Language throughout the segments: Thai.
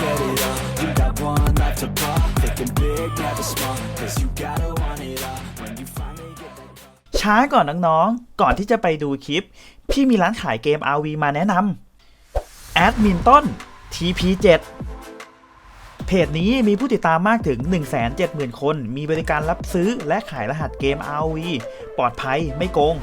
get it up. You got one life to pop. Thinking big, never small. Cause you gotta want it all. When you finally get that call. ช้าก่อนน้องๆ ก่อนที่จะไปดูคลิป พี่มีร้านขายเกม RV มาแนะนำแอดมินต้น TP7 เพจนี้มีผู้ติดตามมากถึง 170,000 คน มีบริการรับซื้อและขายรหัสเกม RV ปลอดภัยไม่โกง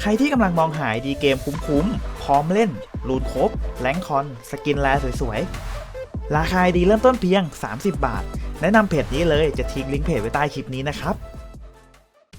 ใครที่กำลังมองหาดีเกมคุ้มๆ พร้อมเล่น รูดครบแลงคอน สกินแลสวยๆ ราคาดีเริ่มต้นเพียง 30 บาท แนะนำเพจนี้เลยจะทิ้งลิงก์เพจไว้ใต้คลิปนี้นะครับ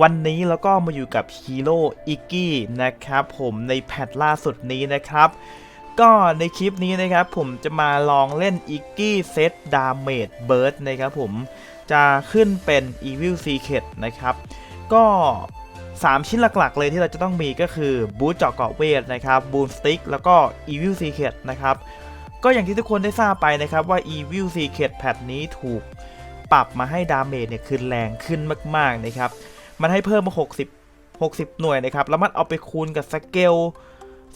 วันนี้แล้วก็มาอยู่กับฮีโร่อิกกี้นะครับผมในแพทล่าสุดนี้นะครับก็ในคลิปนี้นะครับผมจะมาลองเล่นอิกกี้เซตดาเมจเบิร์ดนะครับผมจะขึ้นเป็น Evil Secret นะครับ ก็ 3 ชิ้นหลักๆเลยที่เราจะต้องมีก็คือบูทเจาะเกาะเวทนะครับบูนสติ๊กแล้วก็ Evil Secret นะครับ ก็อย่างที่ทุกคนได้ทราบไปนะครับว่า Evil Secret แพทนี้ถูกปรับมาให้ดาเมจเนี่ยขึ้นแรงขึ้นมากๆนะครับ มันให้เพิ่มมา 60 60 หน่วยนะครับ แล้วมันเอาไปคูณกับสเกล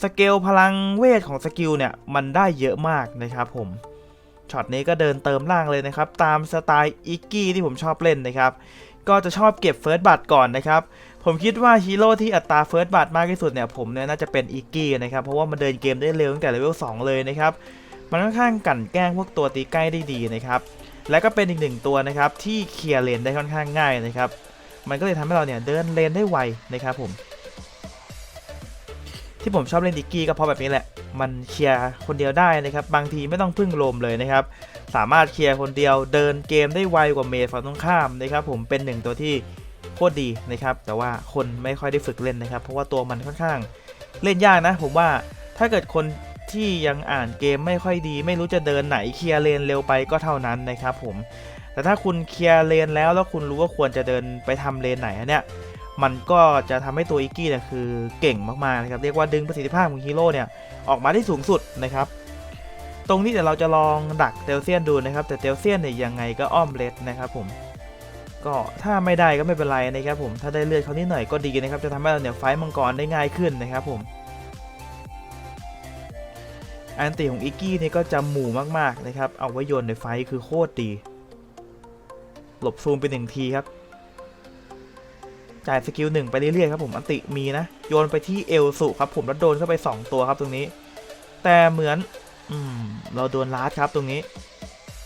สเกลพลังเวทของสกิลเนี่ย มันได้เยอะมากนะครับผม ช็อตนี้ก็เดินเติมล่างเลยนะครับ ตามสไตล์อิกกี้ที่ผมชอบเล่นนะครับ ก็จะชอบเก็บเฟิร์สบัตก่อนนะครับ ผมคิดว่าฮีโร่ที่อัตราเฟิร์สบัตมากที่สุดเนี่ย ผมเนี่ยน่าจะเป็นอิกกี้นะครับ เพราะว่ามันเดินเกมได้เร็วตั้งแต่เลเวล2เลยนะครับ มันค่อนข้างกั่นแกล้งพวกตัวตีใกล้ได้ดีนะครับ และก็เป็นอีกหนึ่งตัวนะครับที่เคลียร์เลนได้ค่อนข้างง่ายนะครับ มันก็เลยทำให้เราเนี่ยเดินเลนได้ไวนะครับผม ที่ผมชอบเล่นดิกกี้ก็เพราะแบบนี้แหละ มันเคลียร์คนเดียวได้นะครับ บางทีไม่ต้องพึ่งลมเลยนะครับ สามารถเคลียร์คนเดียวเดินเกมได้ไวกว่าเมดฝั่งตรงข้ามนะครับผมเป็นหนึ่งตัวที่โคตรดีนะครับ แต่ว่าคนไม่ค่อยได้ฝึกเล่นนะครับ เพราะว่าตัวมันค่อนข้างเล่นยากนะ ผมว่าถ้าเกิดคนที่ยังอ่านเกมไม่ค่อยดี ไม่รู้จะเดินไหนเคลียร์เลนเร็วไปก็เท่านั้นนะครับผม แต่ถ้าคุณเคลียร์เลนแล้วแล้วคุณรู้ว่าควรจะเดินไปทำเลนไหนอันเนี่ยมันก็จะทำให้ตัวอิกกี้เนี่ยคือเก่งมากๆนะครับเรียกว่าดึงประสิทธิภาพของฮีโร่เนี่ยออกมาได้สูงสุดนะครับตรงนี้เดี๋ยวเราจะลองดักเตลเซียนดูนะครับ แต่เตลเซียนเนี่ยยังไงก็อ้อมเลดนะครับผมก็ถ้าไม่ได้ก็ไม่เป็นไรนะครับผมถ้าได้เลือดเขานิดหน่อยก็ดีนะครับจะทำให้เราเนี่ยไฟมังกรได้ง่ายขึ้นนะครับผมอันติของอิกกี้นี่ก็จะหมู่มากๆนะครับเอาไว้โยนในไฟคือโคตรดี หลบซูมไปหนึ่งทีครับ จ่ายสกิลหนึ่งไปเรื่อยๆครับผมอันติมีนะ โยนไปที่เอลสุครับผมแล้วโดนเข้าไป 2 ตัวครับตรงนี้ แต่เหมือน อืม เราโดนลาดครับตรงนี้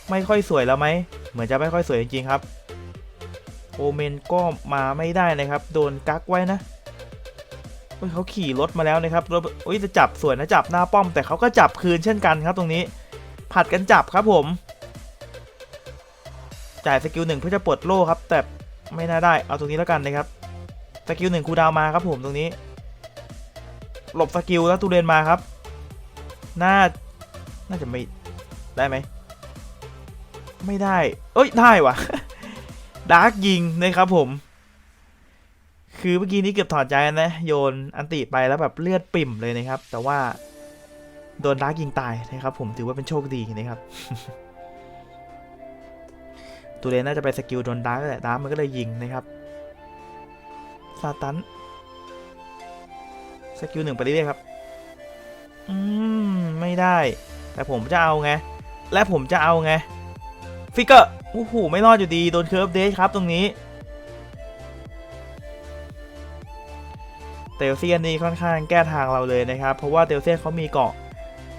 ไม่ค่อยสวยแล้วไหม เหมือนจะไม่ค่อยสวยจริงๆครับ โอเมนก็มาไม่ได้นะครับ โดนกักไว้นะเฮ้ยเขาขี่รถมาแล้วนะครับรถโอ้ยจะจับสวยนะจับหน้าป้อม แต่เขาก็จับคืนเช่นกันครับ ตรงนี้ ผัดกันจับครับผม จ่ายสกิลหนึ่งเพื่อจะปลดโล่ครับ แต่ไม่น่าได้เอาตรงนี้แล้วกันนะครับสกิลหนึ่งคูดาวมาครับผมตรงนี้ หลบสกิลแล้วตูเรนมาครับ น่า น่าจะไม่ได้ไหม ไม่ได้ เอ้ย ได้ว่ะดาร์กยิงนะครับผม คือเมื่อกี้นี้เกือบถอดใจนะ โยนอันติไปแล้วแบบเลือดปิ่มเลยนะครับ แต่ว่า โดนดาร์กยิงตายนะครับผมถือว่าเป็นโชคดีนะครับ ตูเรนน่าจะไปสกิลโดนดาร์กแหละดาร์กมันก็เลยยิงนะครับซาตันสกิลหนึ่งไปเรื่อยๆครับ อืม ไม่ได้ แต่ผมจะเอาไง และผมจะเอาไง ฟิกเกอร์โอ้โหไม่รอดอยู่ดี โดนเคิร์ฟเดชครับตรงนี้ เตลเซียนนี่ค่อนข้างแก้ทางเราเลยนะครับ เพราะว่าเตลเซียนเขามีเกาะ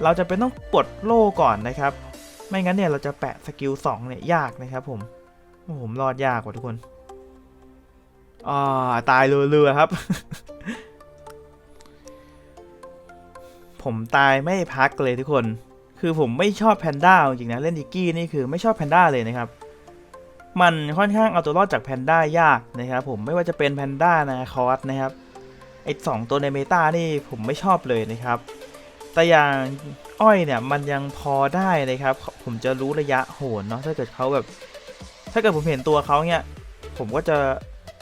เราจะเป็นต้องปลดโล่ก่อนนะครับ ไม่งั้นเนี่ยเราจะแปะสกิลสองเนี่ยยากนะครับผมโอ้ผมรอดยากกว่าทุกคนอ่าตายเรือๆครับ ผมตายไม่พักเลยทุกคน คือผมไม่ชอบแพนด้าจริงนะเล่นดิกกี้นี่คือไม่ชอบแพนด้าเลยนะครับ มันค่อนข้างเอาตัวรอดจากแพนด้ายากนะครับผมไม่ว่าจะเป็นแพนด้านาคอสนะครับไอสองตัวในเมตานี่ผมไม่ชอบเลยนะครับ แต่อย่าง อ้อยเนี่ยมันยังพอได้นะครับ ผมจะรู้ระยะโหนเนาะถ้าเกิดเขาแบบ ถ้าเกิดผมเห็นตัวเขาเนี่ย ผมก็จะ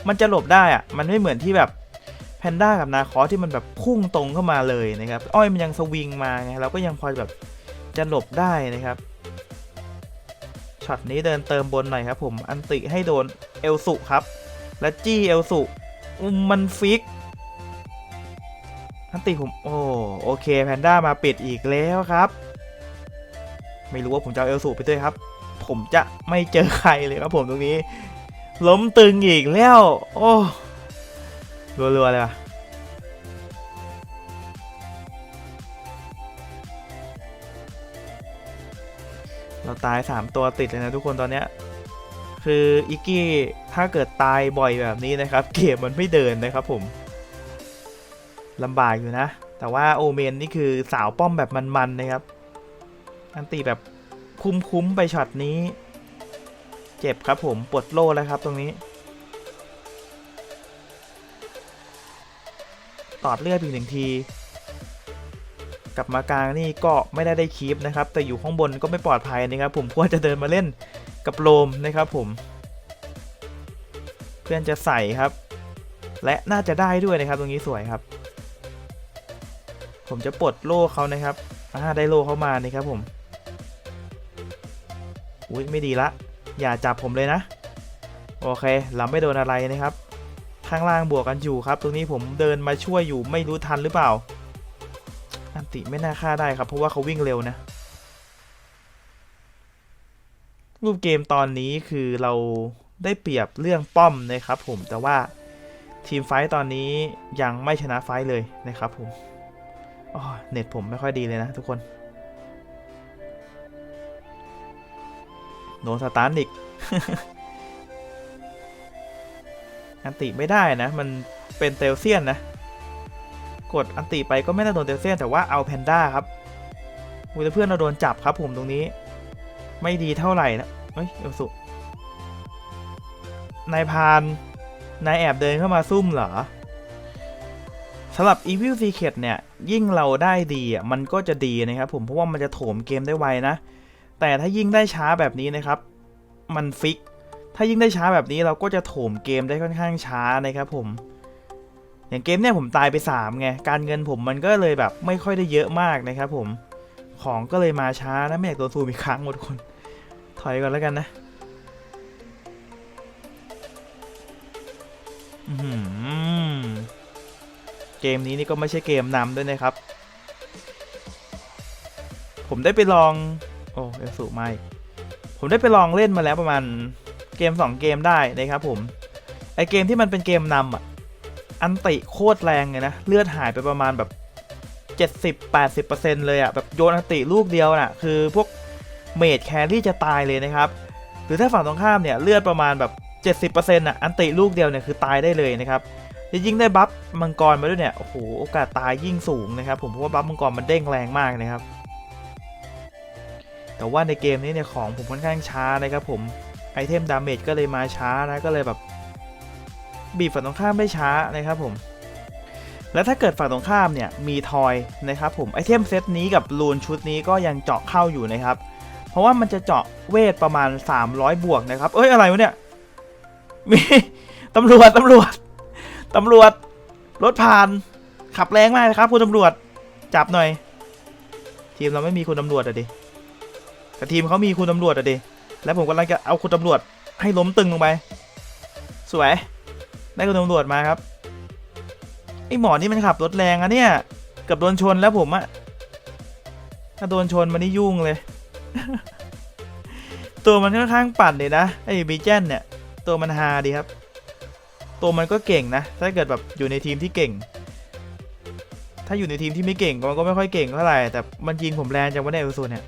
มันจะหลบได้อะมันไม่เหมือนที่แบบแพนด้ากับนาคอสที่มันแบบพุ่งตรงเข้ามาเลยนะครับ อ้อยมันยังสวิงมาไงเราก็ยังพอแบบจะหลบได้นะครับช็อตนี้เดินเติมบนหน่อยครับผมอันติให้โดนเอลสุครับและจี้เอลสุมันฟิก อันติผมโอ้โอเคแพนด้ามาปิดอีกแล้วครับ ไม่รู้ว่าผมจะเอาเอลสุไปด้วยครับ ผมจะไม่เจอใครเลยครับผมตรงนี้ ล้มตึงอีกแล้ว โอ้รัวๆเลยว่ะเราตาย 3 ตัวติดเลยนะทุกคนตอนเนี้ยคืออิกกี้ถ้าเกิดตายบ่อยแบบนี้นะครับ เกมมันไม่เดินนะครับผม ลำบากอยู่นะ แต่ว่าโอเมนนี่คือสาวป้อมแบบมันๆนะครับ อันตีแบบคุ้มๆไปช็อตนี้ เจ็บครับผมปวดโล่แล้วครับตรงนี้ ตอดเลือดอีกหนึ่งที กลับมากลางนี่ก็ไม่ได้ได้คีปนะครับ แต่อยู่ข้างบนก็ไม่ปลอดภัยนะครับ ผมควรจะเดินมาเล่นกับโลมนะครับผม เพื่อนจะใส่ครับ และน่าจะได้ด้วยนะครับตรงนี้สวยครับ ผมจะปลดโล่เขานะครับอ่าได้โล่เขามานี่ครับผมอุ้ยไม่ดีละ อย่าจับผมเลยนะ โอเคเราไม่โดนอะไรนะครับ ข้างล่างบวกกันอยู่ครับ ตรงนี้ผมเดินมาช่วยอยู่ไม่รู้ทันหรือเปล่า อันติไม่น่าฆ่าได้ครับ เพราะว่าเขาวิ่งเร็วนะ รูปเกมตอนนี้คือเราได้เปรียบเรื่องป้อมนะครับผมแต่ว่าทีมไฟต์ตอนนี้ยังไม่ชนะไฟต์เลยนะครับผม เน็ตผมไม่ค่อยดีเลยนะทุกคน โดนสตาร์ทอีก อันติไม่ได้นะ มันเป็นเตลเซียนนะ กดอันติไปก็ไม่ได้โดนเตลเซียน แต่ว่าเอาแพนด้าครับอุ้ยเพื่อนเราโดนจับครับผมตรงนี้ ไม่ดีเท่าไหร่นะเฮ้ยเอลสุนายพานนายแอบเดินเข้ามาซุ่มเหรอ สำหรับ Evil Secret เนี่ยยิ่งเราได้ดีอะมันก็จะดีนะครับผมเพราะว่ามันจะโถมเกมได้ไวนะ แต่ถ้ายิ่งได้ช้าแบบนี้นะครับ มันฟิก ถ้ายิ่งได้ช้าแบบนี้เราก็จะโถมเกมได้ค่อนข้างช้านะครับผม อย่างเกมเนี่ยผมตายไป3ไงการเงินผมมันก็เลยแบบไม่ค่อยได้เยอะมากนะครับผมของก็เลยมาช้านะไม่อยากโดนซูมอีกครั้งหมดคน ถอยก่อนแล้วกันนะ อื้อหือเกมนี้นี่ก็ไม่ใช่เกมนำด้วยนะครับ ผมได้ไปลอง โอ้เอลสูไม่ผมได้ไปลองเล่นมาแล้วประมาณเกม 2 เกมได้นะครับผม ไอเกมที่มันเป็นเกมนำอะ อันติโคตรแรงเลยนะ เลือดหายไปประมาณแบบ70-80%เลยอะแบบโยนอันติลูกเดียวน่ะคือพวกเมดแครี่จะตายเลยนะครับหรือถ้าฝั่งตรงข้ามเนี่ยเลือดประมาณแบบ70%อะอันติลูกเดียวเนี่ยคือตายได้เลยนะครับ ยิ่งได้บัฟมังกรมาด้วยเนี่ยโอ้โหโอกาสตายยิ่งสูงนะครับ ผมเพราะว่าบัฟมังกรมันเด้งแรงมากนะครับ แต่ว่าในเกมนี้เนี่ยของผมค่อนข้างช้านะครับผมไอเทมดาเมจก็เลยมาช้านะก็เลยแบบ บีบฝั่งตรงข้ามได้ช้านะครับผมแล้วถ้าเกิดฝั่งตรงข้ามเนี่ยมีทอยนะครับผมไอเทมเซตนี้กับรูนชุดนี้ก็ยังเจาะเข้าอยู่นะครับ เพราะว่ามันจะเจาะเวทประมาณ 300 บวกนะครับ เอ้ยอะไรวะเนี่ยมีตำรวจตำรวจ ตำรวจ รถผ่าน ขับแรงมากนะครับคุณตำรวจ จับหน่อย ทีมเราไม่มีคุณตำรวจอะดิแต่ทีมเขามีคุณตำรวจอะดิ แล้วผมกำลังจะเอาคุณตำรวจให้ล้มตึงลงไป สวย ได้คุณตำรวจมาครับ ไอหมอนี่มันขับรถแรงอะเนี่ย เกือบโดนชนแล้วผมอะถ้าโดนชนมันนี่ยุ่งเลย ตัวมันค่อนข้างปั่นเลยนะไอ้บีเจนเนี่ย ตัวมันฮาดีครับ ตัวมันก็เก่งนะ ถ้าเกิดแบบอยู่ในทีมที่เก่ง ถ้าอยู่ในทีมที่ไม่เก่งมันก็ไม่ค่อยเก่งเท่าไหร่ แต่มันยิงผมแรงจังวะเนี่ยเอลซูเนี่ย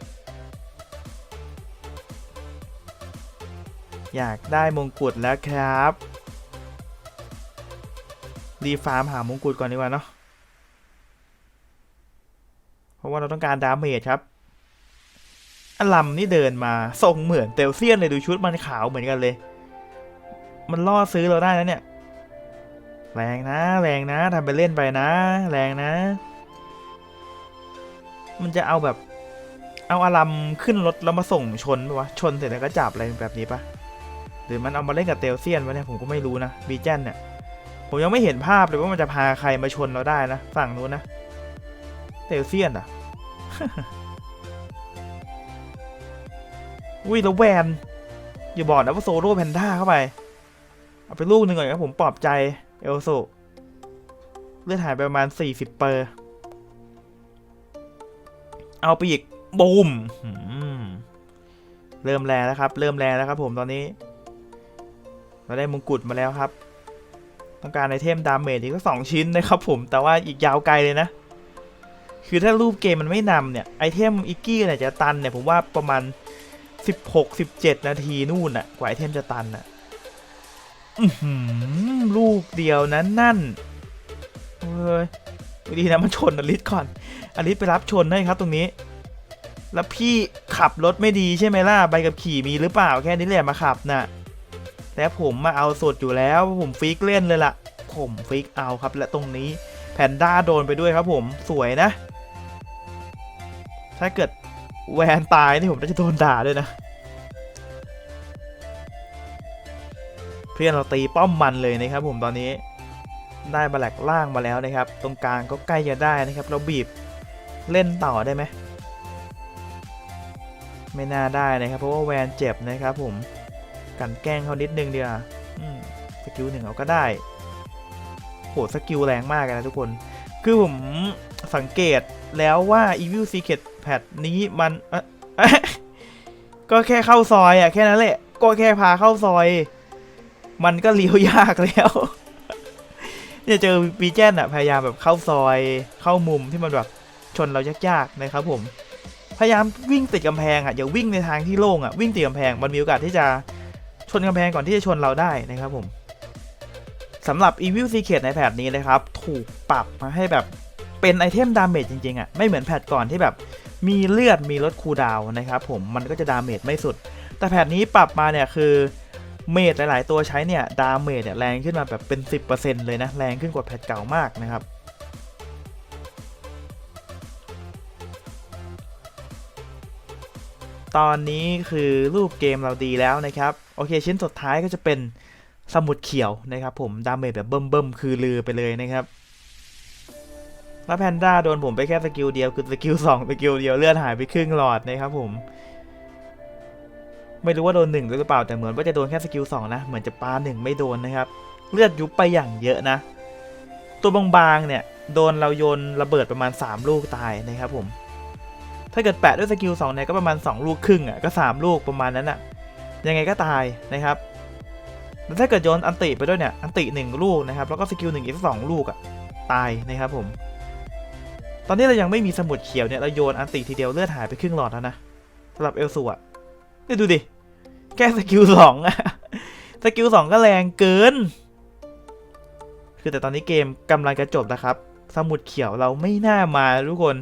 อยากได้มงกุฎแล้วครับ รีฟาร์มหามงกุฎก่อนดีกว่าเนาะ เพราะว่าเราต้องการดาเมจครับอลัมนี่เดินมาทรงเหมือนเตลเซียนเลยดูชุดมันขาวเหมือนกันเลย มันล่อซื้อเราได้นะเนี่ย แรงนะ แรงนะทำไปเล่นไปนะ แรงนะ มันจะเอาแบบ เอาอารัมขึ้นรถแล้วมาส่งชนปะวะ ชนเสร็จแล้วก็จับอะไรแบบนี้ปะหรือมันเอามาเล่นกับเตลเซียนวะเนี่ยผมก็ไม่รู้นะบีแจนเนี่ยผมยังไม่เห็นภาพเลยว่ามันจะพาใครมาชนเราได้นะฝั่งนู้นนะเตลเซียนอะอุ้ยแล้วแวนอย่าบอกนะว่าโซโล่แพนด้าเข้าไป เอาไปลูกหนึ่งก่อนครับผมปลอบใจ เอลโซเลือดหายไปประมาณ 40 เปอร์ เอาไปอีกบูมเริ่มแรงแล้วครับ เริ่มแรงแล้วครับผมตอนนี้ เราได้มงกุฎมาแล้วครับ ต้องการไอเทมดาเมจอีกก็สองชิ้นนะครับผม แต่ว่าอีกยาวไกลเลยนะ คือถ้ารูปเกมมันไม่นำเนี่ย ไอเทมอิกกี้เนี่ยจะตันเนี่ยผมว่าประมาณ 16-17 นาทีนู่นน่ะ กว่าไอเทมจะตันน่ะ ลูกเดียวนั้นนั่นเฮ้ยดีนะมันชนอลิสก่อน อลิสไปรับชนให้ครับตรงนี้ แล้วพี่ขับรถไม่ดีใช่ไหมล่ะ ใบกับขี่มีหรือเปล่าแค่นี้แหละมาขับน่ะแต่ผมมาเอาสดอยู่แล้วผมฟิกเล่นเลยล่ะ ผมฟิกเอาครับ และตรงนี้แพนด้าโดนไปด้วยครับผมสวยนะ ถ้าเกิดแวนตายนี่ผมน่าจะโดนด่าด้วยนะ พื่อนเราตีป้อมมันเลยนะครับผมตอนนี้ได้บาแลกล่างมาแล้วนะครับ ตรงกลางก็ใกล้จะได้นะครับ เราบีบเล่นต่อได้ไหมไม่น่าได้นะครับเพราะว่าแวนเจ็บนะครับผมกันแกล้งเขานิดนึงเดียวสกิลหนึ่งเอาก็ได้โหสกิลแรงมากนะทุกคน คือผมสังเกตแล้วว่า Evil Secret แพทนี้มันก็แค่เข้าซอยอะแค่นั้นแหละ ก็แค่พาเข้าซอย มันก็เลี้ยวยากแล้วเนี่ยเจอบีแจนอะพยายามแบบเข้าซอยเข้ามุมที่มันแบบชนเรายากๆนะครับผมพยายามวิ่งติดกำแพงอะอย่าวิ่งในทางที่โล่งอะวิ่งติดกำแพงมันมีโอกาสที่จะชนกำแพงก่อนที่จะชนเราได้นะครับผมสำหรับ Evil Secret ในแพทนี้นะครับ ถูกปรับมาให้แบบเป็นไอเทมดาเมจจริงๆอะไม่เหมือนแพทก่อนที่แบบมีเลือดมีลดคูดาวน์นะครับผมมันก็จะดาเมจไม่สุด แต่แพทนี้ปรับมาเนี่ยคือ เมจหลาย ๆ ตัวใช้เนี่ยดาเมจเนี่ยแรงขึ้นมาแบบเป็น 10%เลยนะแรงขึ้นกว่าแพทเก่ามากนะครับตอนนี้คือรูปเกมเราดีแล้วนะครับ โอเคชิ้นสุดท้ายก็จะเป็นสมุดเขียวนะครับ ผมดาเมจแบบเบิ่มๆคือลือไปเลยนะครับ แล้วแพนด้าโดนผมไปแค่สกิลเดียวคือสกิลสองสกิลเดียวเลือดหายไปครึ่งหลอดนะครับผม ไม่รู้ว่าโดนหนึ่งหรือเปล่าแต่เหมือนว่าจะโดนแค่สกิลสองนะเหมือนจะปาหนึ่งไม่โดนนะครับ เลือดยุบไปอย่างเยอะนะ ตัวบางๆเนี่ยโดนเราโยนระเบิดประมาณ 3 ลูกตายนะครับผมถ้าเกิดแปะด้วยสกิล2เนี่ยก็ประมาณ 2 ลูกครึ่งอะก็ 3 ลูกประมาณนั้นอะยังไงก็ตายนะครับแล้วถ้าเกิดโยนอันติไปด้วยเนี่ยอันติหนึ่งลูกนะครับแล้วก็สกิลหนึ่งอีกสองลูกอะตายนะครับผม ตอนนี้เรายังไม่มีสมุดเขียวเนี่ยเราโยนอันติทีเดียวเลือดหายไปครึ่งหลอดแล้วนะสำหรับเอลสูอะ นี่ดูดิ แค่สกิลสองอะสกิลสองก็แรงเกิน คือแต่ตอนนี้เกมกำลังจะจบนะครับ สมุดเขียวเราไม่น่ามาทุกคน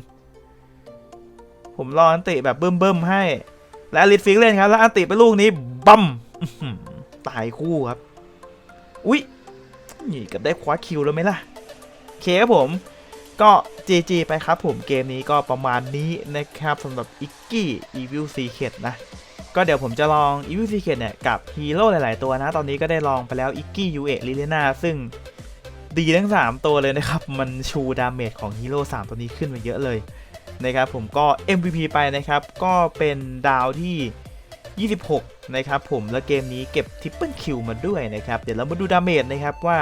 ผมรออันติแบบเบิ่มๆให้ และลิทฟิกเล่นครับ แล้วอันติไปลูกนี้บัมตายคู่ครับ อุ๊ยนี่กับได้คว้าคิวแล้วไหมล่ะ เคครับผม ก็ GG ไปครับผมเกมนี้ก็ประมาณนี้นะครับสำหรับอิกกี้ Evil Secret นะ ก็เดี๋ยวผมจะลอง Evil Secret เนี่ยกับฮีโร่หลาย ๆ ตัวนะ ตอนนี้ก็ได้ลองไปแล้วอิกกี้ยูเอะลิเลนาซึ่งดีทั้ง 3 ตัวเลยนะครับ มันชูดาเมจของฮีโร่3ตัวนี้ขึ้นมาเยอะเลยนะครับผมก็ MVP ไปนะครับ ก็เป็นดาวที่ 26 นะครับผมแล้วเกมนี้เก็บทิปเปิลคิวมาด้วยนะครับ เดี๋ยวเรามาดูดาเมจนะครับว่า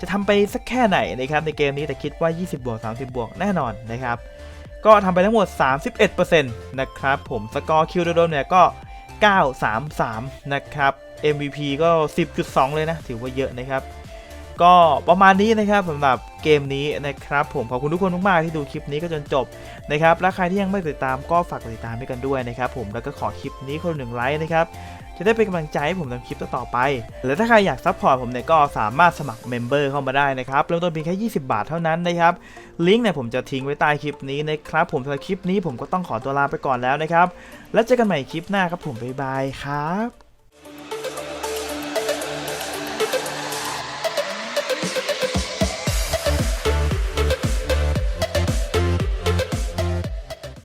จะทำไปสักแค่ไหนนะครับในเกมนี้แต่คิดว่า 20 บวก 30 บวกแน่นอนนะครับ ก็ทำไปทั้งหมด 31%นะครับผมสกอร์คิวโดนๆเนี่ยก็ 933 นะครับ MVP ก็ 10.2 เลยนะ ถือว่าเยอะนะครับ ก็ประมาณนี้นะครับสำหรับเกมนี้นะครับ ผมขอบคุณทุกคนมากๆที่ดูคลิปนี้ก็จนจบนะครับ และใครที่ยังไม่ติดตามก็ฝากติดตามให้กันด้วยนะครับ ผมแล้วก็ขอคลิปนี้คนหนึ่งไลค์นะครับ จะได้เป็นกำลังใจให้ผมทำคลิปต่อไป และถ้าใครอยากซัพพอร์ตผมเนี่ยก็สามารถสมัครเมมเบอร์เข้ามาได้นะครับ เริ่มต้นเพียงแค่ 20 บาทเท่านั้นนะครับ ลิงก์เนี่ยผมจะทิ้งไว้ใต้คลิปนี้นะครับ ผมสำหรับคลิปนี้ผมก็ต้องขอตัวลาไปก่อนแล้วนะครับ แล้วเจอกันใหม่คลิปหน้าครับผมบ๊ายบายครับ